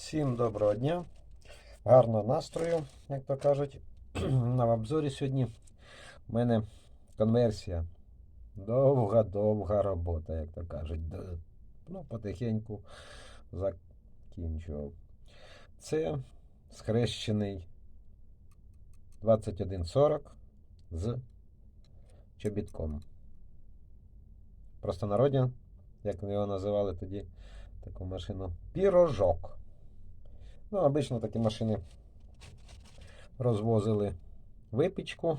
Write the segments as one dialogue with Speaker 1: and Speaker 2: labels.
Speaker 1: Всім доброго дня, гарного настрою, як то кажуть. На обзорі сьогодні в мене конверсія. Довга-довга робота, як то кажуть. Ну, потихеньку закінчував. Це схрещений 2140 з чобітком. Простонародня, як його називали тоді, таку машину, пірожок. Ну, обично такі машини розвозили випічку,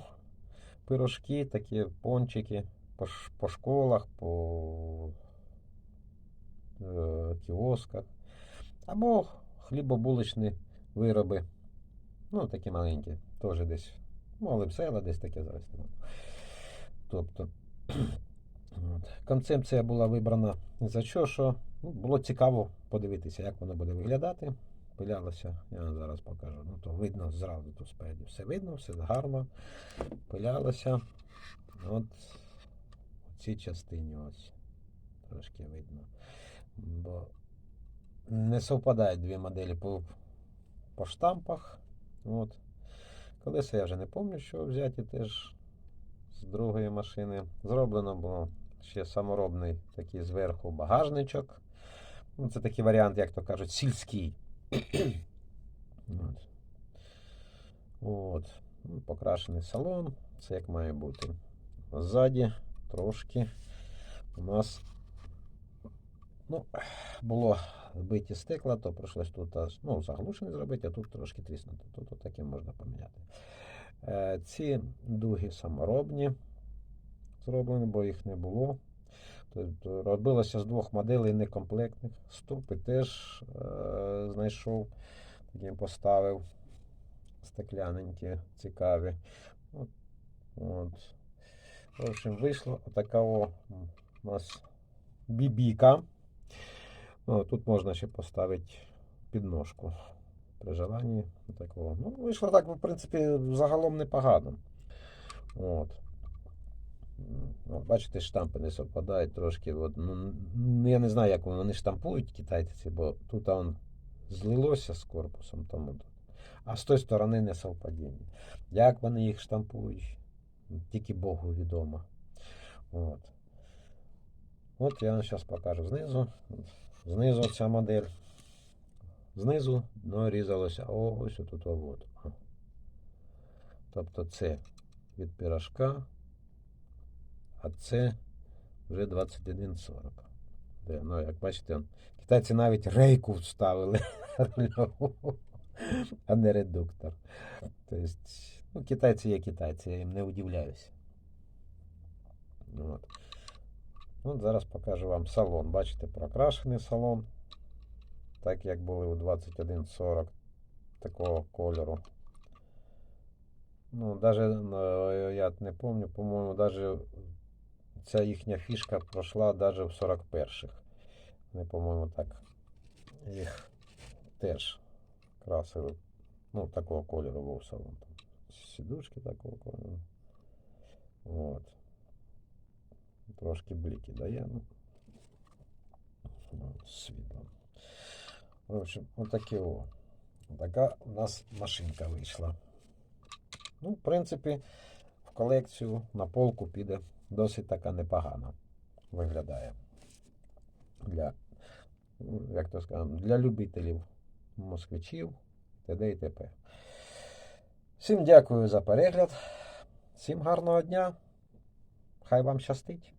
Speaker 1: пирожки, такі пончики по, по школах, по е, кіосках. Або хлібобуличні вироби. Ну, такі маленькі, теж десь. Могли б села, десь таке зараз. нема. Тобто, от. концепція була вибрана за що, що ну, було цікаво подивитися, як воно буде виглядати пилялося, я зараз покажу. Ну, то видно зразу тут спереді. Все видно, все гарно. Пилялося. От в цій частині ось трошки видно. Бо не совпадають дві моделі по, по штампах. От. Колеса я вже не пам'ятаю, що взяті теж з другої машини. Зроблено було ще саморобний такий зверху багажничок. Ну, це такий варіант, як то кажуть, сільський. От. От. Ну, Покрашений салон, це як має бути. Ззаді трошки у нас ну, було биті стекла, то прийшлось тут ну, заглушений зробити, а тут трошки тріснуто. Тут таким можна поміняти. Е, Ці дуги саморобні зроблені, бо їх не було. Тобто робилося з двох моделей некомплектних. Стопи теж е, знайшов, таким поставив. Стекляненькі, цікаві. От, от. В общем, вийшло така у нас бібіка. О, тут можна ще поставити підножку при желанні. Такого. Ну, вийшло так, в принципі, загалом непогано. От. От, бачите, штампи не совпадають трошки. От, ну, ну, я не знаю, як вони штампують китайці, бо тут он злилося з корпусом, тому тут. А з тої сторони не совпадіння. Як вони їх штампують, тільки Богу відомо. От. От я вам зараз покажу знизу. Знизу ця модель. Знизу різалося ось отут. От. Тобто це від пірожка, а це вже 21,40. Де, ну, як бачите, китайці навіть рейку вставили, а не редуктор. Тобто, ну, китайці є китайці, я їм не удивляюся. От. От зараз покажу вам салон. Бачите, прокрашений салон. Так як були у 2140 такого кольору. Ну, даже е, я не пам'ятаю, по-моєму, даже ця їхня фішка пройшла даже в 41-х. Вони, по-моєму, так їх теж красили. Ну, такого кольору був салон. Сідушки такого кольору. От. Трошки бліки дає. Ну, ну, світло. В общем, отакі о. Така у нас машинка вийшла. Ну, в принципі, в колекцію на полку піде досить така непогана виглядає. Для, як то скажемо, для любителів москвичів, т.д. і т.п. Всім дякую за перегляд. Всім гарного дня. Хай вам щастить.